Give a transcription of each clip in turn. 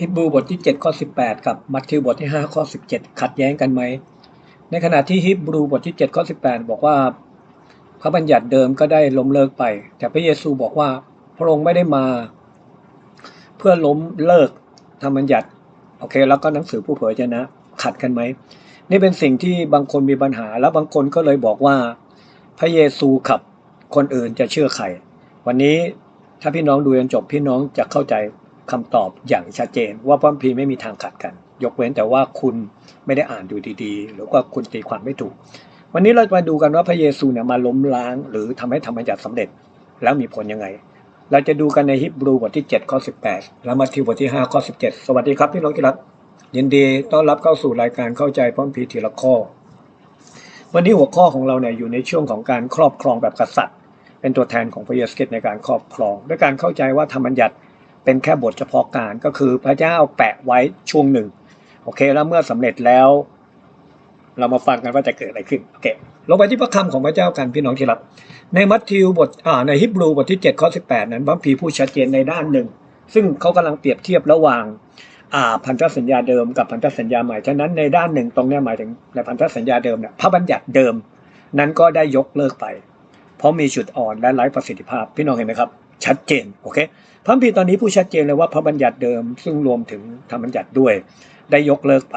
ฮิบรูบทที่ 7 ข้อ 18 กับมัทธิวบทที่ 5 ข้อ 17 ขัดแย้งกันไหม ในขณะที่ฮิบรูบทที่ 7 ข้อ 18 บอกว่า พระบัญญัติเดิมก็ได้ล้มเลิกไป แต่พระเยซูบอกว่าพระองค์ไม่ได้มา เพื่อล้มเลิกธรรมบัญญัติโอเค แล้วก็หนังสือผู้เผยชนะ ขัดกันไหม นี่เป็นสิ่งที่บางคนมีปัญหา แล้วบางคนก็เลยบอกว่า พระเยซูขับคนอื่นจะเชื่อใครวันนี้ถ้าพี่น้องดูจนจบพี่น้องจะเข้าใจ คำตอบอย่างชัดเจน ว่าพระคัมภีร์ไม่มีทางขัดกัน ยกเว้นแต่ว่าคุณไม่ได้อ่านดูดีๆ หรือว่าคุณตีความไม่ถูก วันนี้เราจะมาดูกันว่าพระเยซูเนี่ยมาล้มล้าง หรือทำให้ธรรมบัญญัติสำเร็จ แล้วมีผลยังไง เราจะดูกันในฮิบรูบทที่7ข้อ18 และมัทธิวบทที่5ข้อ17 สวัสดีครับพี่น้องที่รักยินดีต้อนรับเข้าสู่รายการเข้าใจพร้อมพีทีละข้อ วันนี้หัวข้อของเราเนี่ยอยู่ในช่วงของการครอบครองแบบกษัตริย์ เป็นตัวแทนของพระเยซูคริสต์ในการครอบครอง ด้วยการเข้าใจว่าธรรมบัญญัติ เป็นแค่บทเฉพาะการก็คือพระเจ้าแปะไว้ช่วงหนึ่ง โอเค แล้วเมื่อสำเร็จแล้ว เรามาฟังกันว่าจะเกิดอะไรขึ้นโอเคลงไปที่พระคำของพระเจ้ากันพี่น้องที่รักในมัทธิวบทอ่าในฮิบรูบทที่7ข้อ18 นั้นพระพีร์พูดชัดเจนในด้านหนึ่ง ซึ่งเขากำลังเปรียบเทียบระหว่างอ่าพันธสัญญาเดิมกับพันธสัญญาใหม่ฉะนั้นในด้านหนึ่งตรงนี้หมายถึงในพันธสัญญาเดิมเนี่ยพระบัญญัติเดิม นั้นก็ได้ยกเลิกไป เพราะมีจุดอ่อนและไร้ประสิทธิภาพพี่น้องเห็นไหมครับ ชัดเจนโอเคพระคัมภีร์ตอนนี้ผู้ชัดเจนเลยว่าพระบัญญัติเดิมซึ่งรวมถึงธรรมบัญญัติด้วย ได้ยกเลิกไป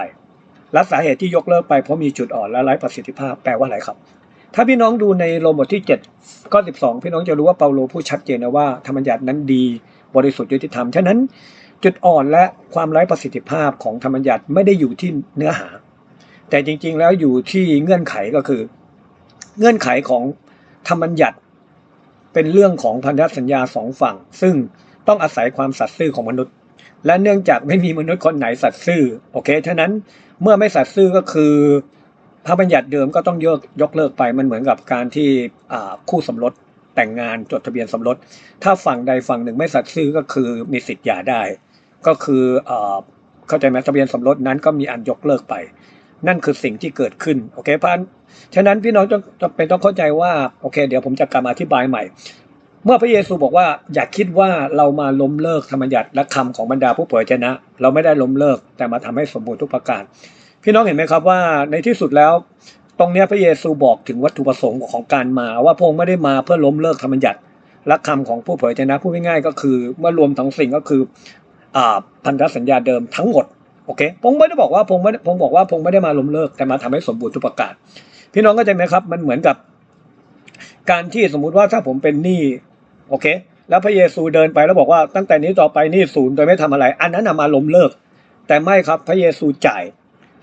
และสาเหตุที่ยกเลิกไปเพราะมีจุดอ่อนและไร้ประสิทธิภาพแปลว่าอะไรครับ ถ้าพี่น้องดูในโรมบทที่7ข้อ12 พี่น้องจะรู้ว่าเปาโลพูดชัดเจนนะว่าธรรมบัญญัตินั้นดีบริสุทธิ์ยุติธรรมฉะนั้นจุดอ่อนและความไร้ประสิทธิภาพของธรรมบัญญัติไม่ได้อยู่ที่เนื้อหา แต่จริงๆแล้วอยู่ที่เงื่อนไขก็คือ เงื่อนไขของธรรมบัญญัติ เป็นเรื่องของพันธสัญญาสองฝั่ง ซึ่งต้องอาศัยความสัตย์ซื่อของมนุษย์ และเนื่องจากไม่มีมนุษย์คนไหนสัตย์ซื่อโอเคฉะนั้นเมื่อไม่สัตย์ซื่อก็คือพระบัญญัติเดิมก็ต้องยกยกเลิกไปมันเหมือนกับการที่คู่สมรสแต่งงานจดทะเบียนสมรส ถ้าฝั่งใดฝั่งหนึ่งไม่สัตย์ซื่อก็คือมีสิทธิ์หย่าได้ ก็คือเข้าใจไหมทะเบียนสมรสนั้นก็มีอันยกเลิกไป นั่นคือสิ่งที่เกิดขึ้นโอเคพันฉะนั้นพี่น้องจะเป็นต้องเข้าใจว่าโอเค เดี๋ยวผมจะกลับมาอธิบายใหม่ เมื่อพระเยซูบอกว่าอย่าคิดว่าเรามาล้มเลิกธรรมบัญญัติและคำของบรรดาผู้เผยชนะ เราไม่ได้ล้มเลิกแต่มาทำให้สมบูรณ์ทุกประการ พี่น้องเห็นไหมครับว่าในที่สุดแล้ว ตรงนี้พระเยซูบอกถึงวัตถุประสงค์ของการมา ว่าพระองค์ไม่ได้มาเพื่อล้มเลิกธรรมบัญญัติและคำของผู้เผยชนะพูดง่ายๆก็คือเมื่อรวมทั้งสิ่งก็คืออพันธสัญญาเดิมทั้งหมด โอเคพงไม่ได้บอกว่าพงไม่พงบอกว่าพงไม่ได้มาล้มเลิกแต่มาทำให้สมบูรณ์ทุกประการพี่น้องก็ใจไหมครับ มันเหมือนกับ การที่สมมุติว่าถ้าผมเป็นหนี้โอเค แล้วพระเยซูเดินไปแล้วบอกว่าตั้งแต่นี้ต่อไปหนี้ศูนย์โดยไม่ทำอะไร อันนั้นมาล้มเลิก แต่ไม่ครับพระเยซูจ่าย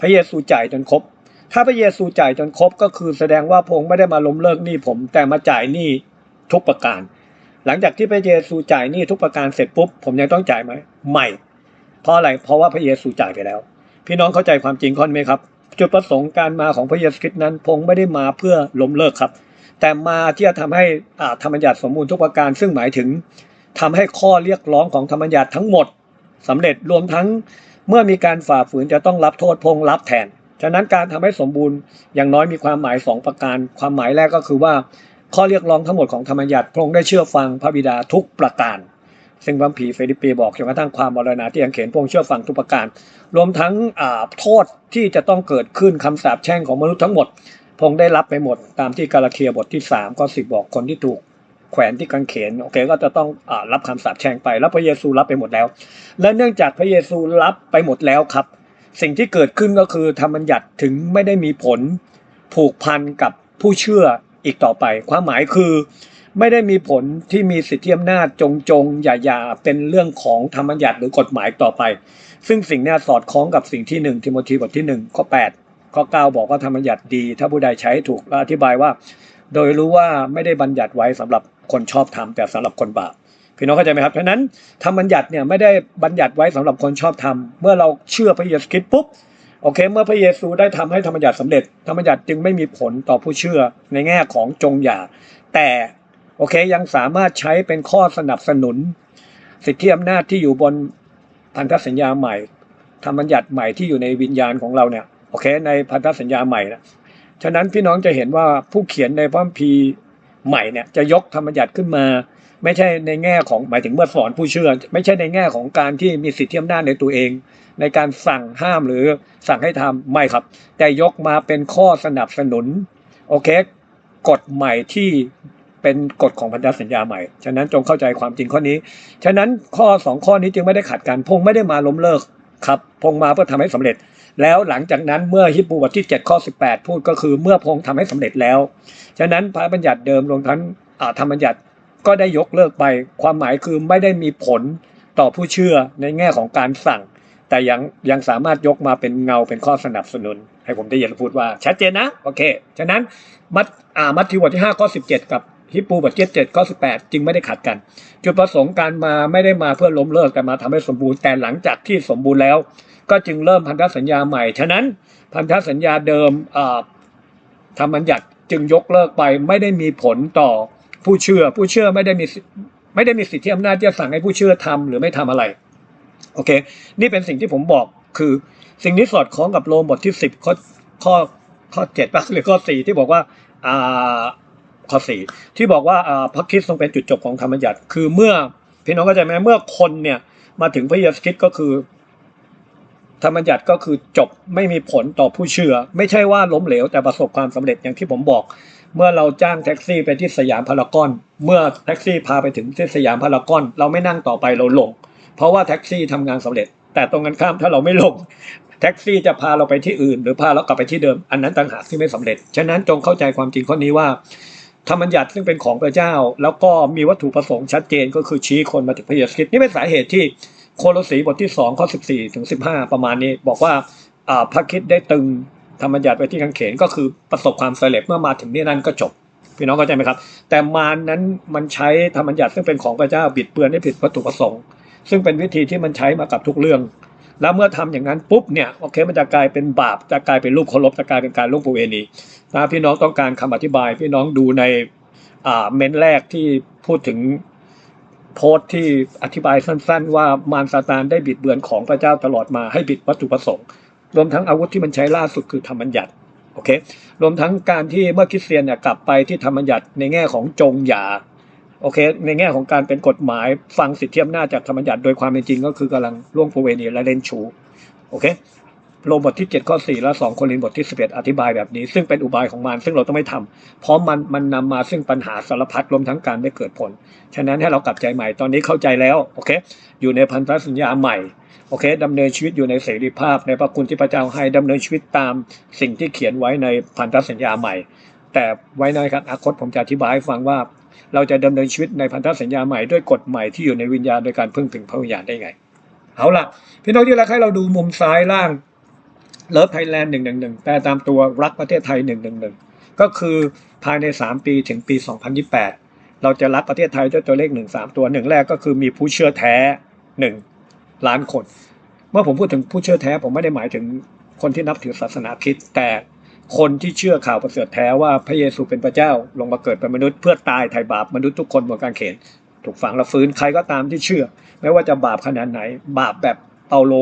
พระเยซูจ่ายจนครบ ถ้าพระเยซูจ่ายจนครบก็คือแสดงว่าพงไม่ได้มาล้มเลิกหนี้ผม แต่มาจ่ายหนี้ทุกประการ หลังจากที่พระเยซูจ่ายหนี้ทุกประการเสร็จปุ๊บผมยังต้องจ่ายไหมไม่ เพราะอะไรเพราะว่าพระเยซูจ่ายไปแล้ว พี่น้องเข้าใจความจริงข้อนี้ไหมครับ จุดประสงค์การมาของพระเยซูคริสต์นั้นพงไม่ได้มาเพื่อล้มเลิกครับ แต่มาที่จะทำให้ธรรมบัญญัติสมบูรณ์ทุกประการ ซึ่งหมายถึงทำให้ข้อเรียกร้องของธรรมบัญญัติทั้งหมดสำเร็จรวมทั้งเมื่อมีการฝ่าฝืนจะต้องรับโทษพงรับแทนฉะนั้นการทำให้สมบูรณ์อย่างน้อยมีความหมาย 2 ประการ ความหมายแรกก็คือว่า ข้อเรียกร้องทั้งหมดของธรรมัญญัติพระองค์ได้เชื่อฟังพระบิดาทุกประการ ซึ่งพระผีเฟลิปปีบอกจนกระทั่งความบรณาที่ยังเขียนพงเชื่อฟังทุกประการ รวมทั้งโทษที่จะต้องเกิดขึ้นคำสาปแช่งของมนุษย์ทั้งหมด พงได้รับไปหมด ตามที่กาลาเคียบทที่ 3 ก็สิบบอกคนที่ถูกแขวนที่กางเขนโอเคก็จะต้องอรับคำสาปแช่งไป แล้วพระเยซูรับไปหมดแล้ว และเนื่องจากพระเยซูรับไปหมดแล้วครับ สิ่งที่เกิดขึ้นก็คือธรรมบัญญัติถึงไม่ได้มีผลผูกพันกับผู้เชื่ออีกต่อไป ความหมายคือ ไม่ได้มีผลที่มีสิทธิอำนาจจงจงอย่าอย่าเป็นเรื่องของธรรมบัญญัติหรือกฎหมายต่อไป ซึ่งสิ่งนี้สอดคล้องกับสิ่งที่หนึ่งทิโมธีบทที่1ข้อ8ข้อ9บอกว่าธรรมบัญญัติดี ถ้าผู้ใดใช้ถูกอธิบายว่า โดยรู้ว่าไม่ได้บัญญัติไว้สำหรับคนชอบธรรมแต่สำหรับคนบาปพี่น้องเข้าใจไหมครับฉะนั้นธรรมบัญญัติเนี่ยไม่ได้บัญญัติไว้สำหรับคนชอบธรรมเมื่อเราเชื่อพระเยซูคริสต์ปุ๊บโอเค เมื่อพระเยซูได้ทำให้ธรรมบัญญัติสำเร็จธรรมบัญญัติจึงไม่มีผลต่อผู้เชื่อในแง่ของจงอย่าแต่ โอเค ยังสามารถใช้เป็นข้อสนับสนุน สิทธิอำนาจที่อยู่บนพันธสัญญาใหม่ธรรมบัญญัติใหม่ที่อยู่ในวิญญาณของเราเนี่ยโอเค ในพันธสัญญาใหม่นะฉะนั้นพี่น้องจะเห็นว่าผู้เขียนในพระคัมภีร์ใหม่เนี่ยจะยกธรรมบัญญัติขึ้นมา ไม่ใช่ในแง่ของหมายถึงเมื่อสอนผู้เชื่อ ไม่ใช่ในแง่ของการที่มีสิทธิอำนาจในตัวเอง ในการสั่งห้ามหรือสั่งให้ทำไม่ครับ แต่ยกมาเป็นข้อสนับสนุนโอเคกฎใหม่ที่ เป็นกฎของพันธสัญญาใหม่ ฉะนั้นจงเข้าใจความจริงข้อนี้ ฉะนั้นข้อสองข้อนี้จึงไม่ได้ขัดกัน พงไม่ได้มาล้มเลิกครับ พงมาเพื่อทำให้สำเร็จ แล้วหลังจากนั้นเมื่อฮิบรูบทที่ 7 ข้อ 18 พูดก็คือเมื่อพงทำให้สำเร็จแล้ว ฉะนั้นพระบัญญัติเดิมรวมทั้งธรรมบัญญัติก็ได้ยกเลิกไป ความหมายคือไม่ได้มีผลต่อผู้เชื่อในแง่ของการสั่ง แต่ยังยังสามารถยกมาเป็นเงาเป็นข้อสนับสนุน ให้ผมได้ยินพูดว่าชัดเจนนะ โอเค ฉะนั้นมัทอ่ามัทธิวบทที่5ข้อ17 กับ ฮิบรูบทที่7ข้อ18จึงไม่ได้ขัดกัน จุดประสงค์การมาไม่ได้มาเพื่อล้มเลิกแต่มาทำให้สมบูรณ์แต่หลังจากที่สมบูรณ์แล้ว ก็จึงเริ่มพันธสัญญาใหม่ ฉะนั้นพันธสัญญาเดิมธรรมบัญญัติจึงยกเลิกไปไม่ได้มีผลต่อผู้เชื่อ ผู้เชื่อไม่ได้มีไม่ได้มีสิทธิอำนาจที่จะสั่งให้ผู้เชื่อทำหรือไม่ทำอะไรโอเค นี่เป็นสิ่งที่ผมบอกคือ สิ่งนี้สอดคล้องกับโรมบทที่สิบข้อข้อข้อเจ็ดป่ะหรือข้อสี่ที่บอกว่าอ่า ข้อสี่ที่บอกว่าพระคริสต์ทรงเป็นจุดจบของธรรมบัญญัติ คือเมื่อพี่น้องเข้าใจไหมเมื่อคนเนี่ยมาถึงพระเยซูคริสต์ก็คือ ธรรมบัญญัติก็คือจบไม่มีผลต่อผู้เชื่อ ไม่ใช่ว่าล้มเหลวแต่ประสบความสำเร็จอย่างที่ผมบอก เมื่อเราจ้างแท็กซี่ไปที่สยามพารากอน เมื่อแท็กซี่พาไปถึงที่สยามพารากอน เราไม่นั่งต่อไปเราลง เพราะว่าแท็กซี่ทำงานสำเร็จ แต่ตรงกันข้ามถ้าเราไม่ลงแท็กซี่จะพาเราไปที่อื่น หรือพาเรากลับไปที่เดิมอันนั้นต่างหากที่ไม่สำเร็จ ฉะนั้นจงเข้าใจความจริงข้อนี้ว่า ธรรมบัญญัติซึ่งเป็นของพระเจ้า แล้วก็มีวัตถุประสงค์ชัดเจนก็คือชี้คนมาถึงพระเยซูคริสต์นี่เป็นสาเหตุที่โคโลสีบทที่2ข้อ14ถึง15 ประมาณนี้ บอกว่าพระคิดได้ตึงธรรมบัญญัติไว้ที่กางเขนก็คือประสบความสำเร็จเมื่อมาถึงที่นั่นก็จบพี่น้องเข้าใจไหมครับ แต่มารนั้นมันใช้ธรรมบัญญัติซึ่งเป็นของพระเจ้าบิดเบือนให้ผิดวัตถุประสงค์ ซึ่งเป็นวิธีที่มันใช้มากับทุกเรื่อง แล้วเมื่อทำอย่างนั้นปุ๊บเนี่ยโอเคมันจะกลายเป็นบาปจะกลายเป็นรูปเคารพจะกลายเป็นการล่วงประเวณีถ้าพี่น้องต้องการคำอธิบาย พี่น้องดูในอ่าเมนแรกที่พูดถึงโพสต์ที่อธิบายสั้น ๆ ว่ามารซาตานได้บิดเบือนของพระเจ้าตลอดมาให้บิดวัตถุประสงค์ รวมทั้งอาวุธที่มันใช้ล่าสุดคือธรรมบัญญัติโอเครวมทั้งการที่เมื่อคริสเตียนเนี่ยกลับไปที่ธรรมบัญญัติในแง่ของจงอย่า โอเค ในแง่ของการเป็นกฎหมายฟังสิทธิอำนาจจากธรรมบัญญัติโดยความเป็นจริงก็คือกำลังล่วงประเวณีและเล่นชู โอเคโรมบทที่ 7 ข้อ 4 และ2โครินบทที่ 11 อธิบายแบบนี้ ซึ่งเป็นอุบายของมัน ซึ่งเราต้องไม่ทำเพราะมันมันนำมาซึ่งปัญหาสารพัดรวมทั้งการไม่เกิดผล ฉะนั้นให้เรากลับใจใหม่ตอนนี้เข้าใจแล้วโอเค อยู่ในพันธสัญญาใหม่โอเคดำเนินชีวิตอยู่ในเสรีภาพ ในพระคุณที่พระเจ้าให้ดำเนินชีวิตตามสิ่งที่เขียนไว้ในพันธสัญญาใหม่ แต่ไว้ในอนาคตผมจะอธิบายให้ฟังว่า เราจะดำเนินชีวิตในพันธสัญญาใหม่ด้วยกฎใหม่ที่อยู่ในวิญญาณโดยการพึ่งถึงพระวิญญาณได้ไง เอาล่ะ พี่น้องที่รักให้เราดูมุมซ้ายล่างเลิฟไทยแลนด์หนึ่งหนึ่งหนึ่งแปลตามตัวรักประเทศไทยหนึ่งหนึ่งหนึ่งก็คือภายใน 3 ปีถึงปี 2028 เราจะรับประเทศไทยด้วยตัวเลขหนึ่งสามตัวหนึ่งแรกก็คือมีผู้เชื่อแท้หนึ่งล้านคน เมื่อผมพูดถึงผู้เชื่อแท้ผมไม่ได้หมายถึงคนที่นับถือศาสนาคริสต์แต่ คนที่เชื่อข่าวประเสริฐแท้ว่าพระเยซูเป็นพระเจ้าลงมาเกิดเป็นมนุษย์เพื่อตายไถ่บาปมนุษย์ทุกคนบนกางเขน ถูกฝังและฟื้นใครก็ตามที่เชื่อ ไม่ว่าจะบาปขนาดไหน บาปแบบเปาโล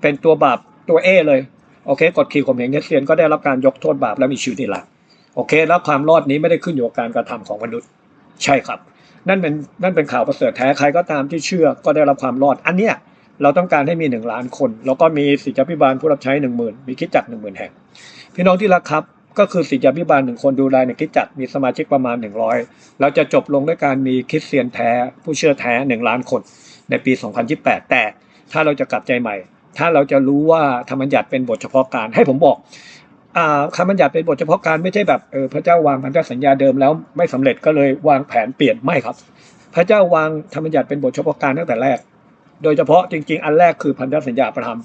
เป็นตัวบาปตัวเอเลยโอเคกดขี่ข่มเหงเนสเซียนก็ได้รับการยกโทษบาปและมีชีวิตในิรันดร์โอเค แล้วความรอดนี้ไม่ได้ขึ้นอยู่กับการกระทำของมนุษย์ ใช่ครับ นั่นเป็นนั่นเป็นข่าวประเสริฐแท้ใครก็ตามที่เชื่อก็ได้รับความรอดอันเนี้ย เราต้องการให้มีหนึ่งล้านคน แล้วก็มีสิทธิพิบาลผู้รับใช้หนึ่งหมื่นมีคิดจักหนึ่งหมื่นแห่ง พี่น้องที่รักครับ ก็คือสิทธิพิบาลหนึ่งคนดูแลในคิดจักมีสมาชิกประมาณหนึ่งร้อยเราจะจบลงด้วยการมีคริสเตียนแท้ ผู้เชื่อแท้หนึ่งล้านคน ในปี 2028 แต่ถ้าเราจะกลับใจใหม่ ถ้าเราจะรู้ว่าธรรมบัญญัติเป็นบทเฉพาะการให้ผมบอกคำบัญญัติเป็นบทเฉพาะการไม่ใช่แบบเออพระเจ้าวางพันธสัญญาเดิมแล้วไม่สำเร็จก็เลยวางแผนเปลี่ยนไม่ครับ พระเจ้าวางธรรมบัญญัติเป็นบทเฉพาะการตั้งแต่แรก โดยเฉพาะจริง ๆ อันแรกคือพันธสัญญาประทม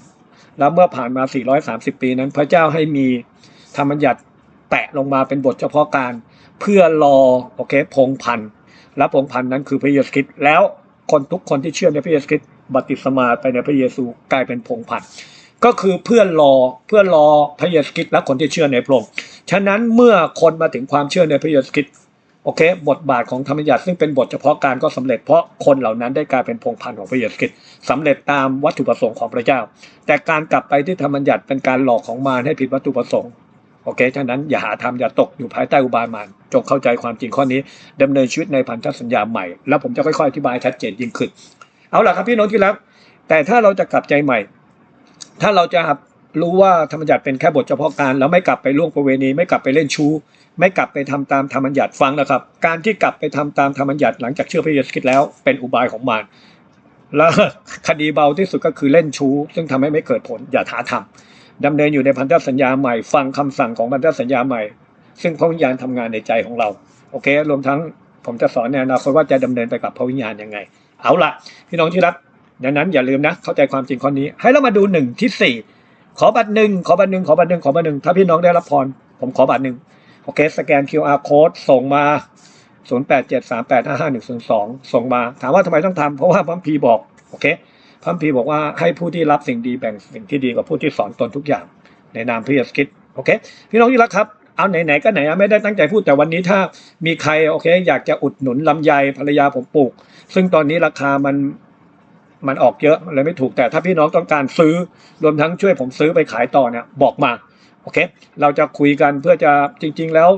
แล้วเมื่อผ่านมา 430 ปีนั้น พระเจ้าให้มีธรรมบัญญัติแตะลงมาเป็นบทเฉพาะการ เพื่อรอโอเคพงพันธ์และพงพันธ์นั้นคือพระเยซูคริสต์แล้วคนทุกคนที่เชื่อในพระเยซูคริสต์บัติศมาไปในพระเยซูกลายเป็นพงพันธ์ก็คือเพื่อรอเพื่อรอพระเยซูคริสต์และคนที่เชื่อในพระองค์ฉะนั้นเมื่อคนมาถึงความเชื่อในพระเยซูคริสต์ โอเค บทบาทของธรรมบัญญัติซึ่งเป็นบทเฉพาะการก็สำเร็จเพราะคนเหล่านั้นได้กลายเป็นพงพันธ์ของพระเยซูคริสต์สำเร็จตามวัตถุประสงค์ของพระเจ้า แต่การกลับไปที่ธรรมบัญญัติเป็นการหลอกของมารให้ผิดวัตถุประสงค์โอเค ฉะนั้นอย่าหาทำอย่าตกอยู่ภายใต้อุบายมารจงเข้าใจความจริงข้อนี้ดำเนินชีวิตในพันธสัญญาใหม่ แล้วผมจะค่อยๆอธิบายชัดเจนยิ่งขึ้น เอาล่ะครับพี่น้องที่รัก แต่ถ้าเราจะกลับใจใหม่ ถ้าเราจะรู้ว่าธรรมบัญญัติเป็นแค่บทเฉพาะการ แล้วไม่กลับไปล่วงประเวณีไม่กลับไปเล่นชู้ ไม่กลับไปทำตามธรรมบัญญัติฟังนะครับ การที่กลับไปทำตามธรรมบัญญัติหลังจากเชื่อพระเยซูคริสต์แล้วเป็นอุบายของมารแล้วคดีเบาที่สุดก็คือเล่นชู้ ซึ่งทำให้ไม่เกิดผลอย่าท้าทำดำเนินอยู่ในพันธสัญญาใหม่ฟังคำสั่งของพันธสัญญาใหม่ ซึ่งพระวิญญาณทำงานในใจของเรา โอเค รวมทั้งผมจะสอนในอนาคตว่าจะดำเนินไปกับพระวิญญาณยังไง เอาละพี่น้องที่รักดังนั้นอย่าลืมนะ เข้าใจความจริงข้อนี้ ให้เรามาดูหนึ่งที่สี่ขอบัตรหนึ่งขอบัตรหนึ่งขอบัตรหนึ่งขอบัตรหนึ่งถ้าพี่น้องได้รับพรผมขอบัตรหนึ่ง โอเค สแกน QR code ส่งมา 0873855102 ส่งมา ถามว่าทำไมต้องทำเพราะว่าพัมพีบอก โอเคพัมพีบอกว่าให้ผู้ที่รับสิ่งดีแบ่งสิ่งที่ดีกับผู้ที่สอนตนทุกอย่าง ในนามพระเยซูคริสต์โอเค พี่น้องที่รักครับเอาไหนๆก็ไหนไม่ได้ตั้งใจพูดแต่วันนี้ถ้ามีใครโอเค อยากจะอุดหนุนลำไยภรรยาผมปลูก ซึ่งตอนนี้ราคามันมันออกเยอะมันเลยไม่ถูกแต่ถ้าพี่น้องต้องการซื้อรวมทั้งช่วยผมซื้อไปขายต่อเนี่ยบอกมา เค เราจะคุยกันเพื่อจะจริง ๆ แล้ว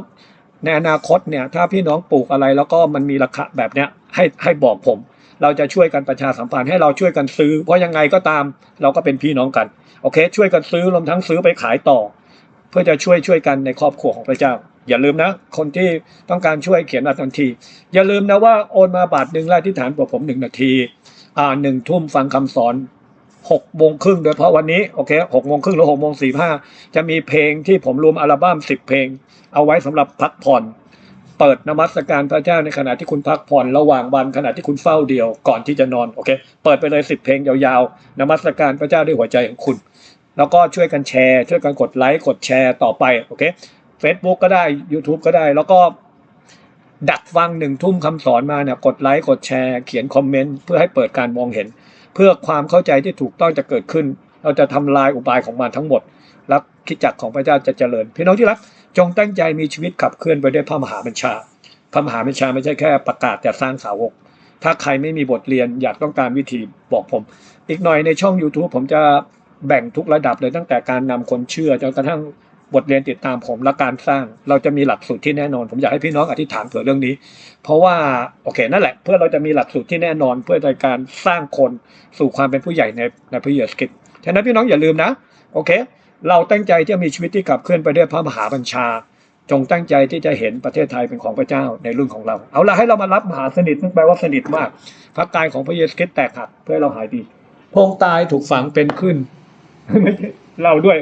ในอนาคตเนี่ยถ้าพี่น้องปลูกอะไรแล้วก็มันมีราคาแบบเนี้ยให้ให้บอกผม เราจะช่วยกันประชาสัมพันธ์ให้เราช่วยกันซื้อ เพราะยังไงก็ตามเราก็เป็นพี่น้องกันโอเค ช่วยกันซื้อรวมทั้งซื้อไปขายต่อ เพื่อจะช่วยช่วยกันในครอบครัวของพระเจ้า อย่าลืมนะ คนที่ต้องการช่วยเขียนมาทันที อย่าลืมนะว่าโอนมาบาทหนึ่งแล้วที่ฐานบอกผมหนึ่งนาทีอ่าหนึ่งทุ่มฟังคำสอน หกโมงครึ่งโดยเฉพาะวันนี้โอเคหกโมงครึ่งหรือหกโมงสี่ห้าจะมีเพลงที่ผมรวมอัลบั้มสิบเพลง เอาไว้สำหรับพักผ่อน เปิดนมัสการพระเจ้าในขณะที่คุณพักผ่อนระหว่างวันขณะที่คุณเฝ้าเดียวก่อนที่จะนอนโอเค เปิดไปเลยสิบเพลงยาวๆนมัสการพระเจ้าด้วยหัวใจของคุณ แล้วก็ช่วยกันแชร์ ช่วยกันกดไลค์กดแชร์ต่อไปโอเค Facebook ก็ได้ YouTube ก็ได้แล้วก็ดักฟังหนึ่งทุ่มคำสอนมาเนี่ยกดไลค์กดแชร์เขียนคอมเมนต์เพื่อให้เปิดการมองเห็น เพื่อความเข้าใจที่ถูกต้องจะเกิดขึ้น เราจะทำลายอุบายของมันทั้งหมดแล้วคิดจักของพระเจ้าจะเจริญ พี่น้องที่รักจงตั้งใจมีชีวิตขับเคลื่อนไปด้วยพระมหาบัญชา พระมหาบัญชาไม่ใช่แค่ประกาศแต่สร้างสาวก ถ้าใครไม่มีบทเรียนอยากต้องการวิธีบอกผม อีกหน่อยในช่อง YouTube ผมจะแบ่งทุกระดับเลยตั้งแต่การนำคนเชื่อจนกระทั่ง บทเรียนติดตามผมและการสร้าง เราจะมีหลักสูตรที่แน่นอน ผมอยากให้พี่น้องอธิษฐานเผื่อเรื่องนี้ เพราะว่าโอเคนั่นแหละ เพื่อเราจะมีหลักสูตรที่แน่นอน เพื่อในการสร้างคนสู่ความเป็นผู้ใหญ่ในในพระเยซูคริสต์ฉะนั้นพี่น้องอย่าลืมนะ โอเค เราตั้งใจที่จะมีชีวิตที่ขับเคลื่อนไปด้วยพระมหาบัญชา จงตั้งใจที่จะเห็นประเทศไทยเป็นของพระเจ้าในรุ่นของเรา เอาละให้เรามารับมหาสนิทซึ่งแปลว่าสนิทมากพระกายของพระเยซูคริสต์แตกหักเพื่อเราหายดีพงตายถูกฝังเป็นขึ้นไม่ใช่เราด้วย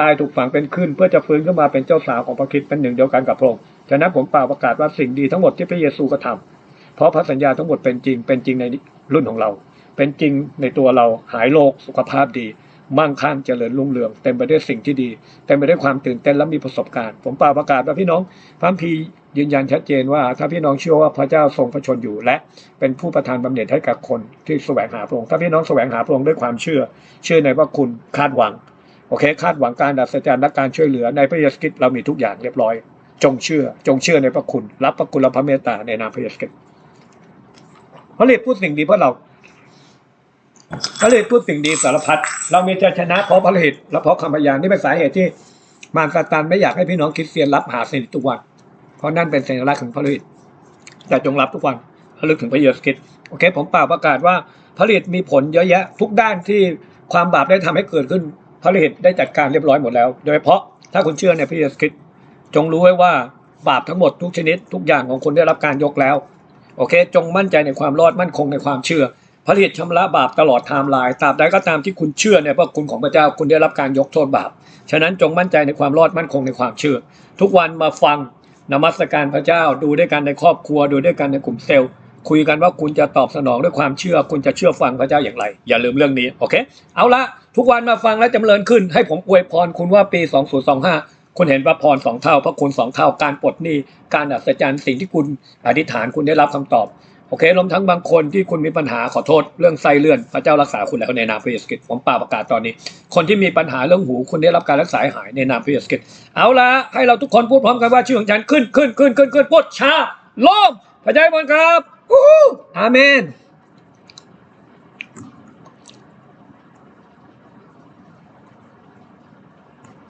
ตายถูกฝังเป็นขึ้นเพื่อจะฟื้นขึ้นมาเป็นเจ้าสาวของพระคริสต์เป็นหนึ่งเดียวกันกับพระองค์ฉะนั้นผมเป่าประกาศว่าสิ่งดีทั้งหมดที่พระเยซูกระทำเพราะพระสัญญาทั้งหมดเป็นจริง เป็นจริงในรุ่นของเรา เป็นจริงในตัวเราหายโรคสุขภาพดีมั่งคั่งเจริญรุ่งเรืองเต็มไปด้วยสิ่งที่ดีเต็มไปด้วยความตื่นเต้นและมีประสบการณ์ ผมเป่าประกาศว่าพี่น้องพระพียืนยันชัดเจนว่าถ้าพี่น้องเชื่อว่าพระเจ้าทรงพระชนอยู่ และเป็นผู้ประทานบำเหน็จให้กับคนที่แสวงหาพระองค์ถ้าพี่น้องแสวงหาพระองค์ด้วยความเชื่อ เชื่อในว่าคุณคาดหวัง โอเค คาดหวังการดัศจรรย์และการช่วยเหลือในพระเยซูคริสต์เรามีทุกอย่างเรียบร้อย จงเชื่อ จงเชื่อในพระคุณ รับพระคุณและพระเมตตาในนามพระเยซูคริสต์พระฤทธิ์พูดสิ่งดีเพื่อเราพระฤทธิ์พูดสิ่งดีสารพัดเรามีชัยชนะเพราะพระฤทธิ์และเพราะคำพยานนี่เป็นสาเหตุที่มารซาตานไม่อยากให้พี่น้องคริสเตียนรับหาสิ่งทุกวัน เพราะนั่นเป็นสัญลักษณ์ของพระฤทธิ์แต่จงรับทุกวันระลึกถึงพระเยซูคริสต์โอเค ผมเปล่าประกาศว่าพระฤทธิ์มีผลเยอะแยะ ทุกด้านที่ความบาปได้ทำให้เกิดขึ้น พระฤทธิ์ได้จัดการเรียบร้อยหมดแล้ว โดยเฉพาะถ้าคุณเชื่อในพระเยซูคริสต์จงรู้ไว้ว่าบาปทั้งหมดทุกชนิดทุกอย่างของคุณได้รับการยกแล้ว โอเค จงมั่นใจในความรอดมั่นคงในความเชื่อ พระฤทธิ์ชำระบาปตลอดไทม์ไลน์ตราบใดก็ตามที่คุณเชื่อในพระคุณของพระเจ้าคุณได้รับการยกโทษบาปฉะนั้นจงมั่นใจในความรอดมั่นคงในความเชื่อ ทุกวันมาฟังนมัสการพระเจ้าดูด้วยกันในครอบครัวดูด้วยกันในกลุ่มเซลล์คุยกันว่าคุณจะตอบสนองด้วยความเชื่อ คุณจะเชื่อฟังพระเจ้าอย่างไร อย่าลืมเรื่องนี้โอเค เอาละ ทุกวันมาฟังและจำเริญขึ้น ให้ผมอวยพรคุณว่าปี 2025 คุณเห็นพระพรสองเท่าพระคุณสองเท่าการปลดหนี้การอัศจรรย์สิ่งที่คุณอธิษฐานคุณได้รับคำตอบโอเครวมทั้งบางคนที่คุณมีปัญหาขอโทษเรื่องไส้เลื่อน พระเจ้ารักษาคุณแล้วในนามพระเยซูคริสต์ผมป่าประกาศตอนนี้ คนที่มีปัญหาเรื่องหูคุณได้รับการรักษาหายในนามพระเยซูคริสต์เอาละให้เราทุกคนพูดพร้อมกันว่าชื่อของฉันขึ้นขึ้นขึ้นขึ้นขึ้นปดชาโลมพระเจ้าบนครับอู้อาเมน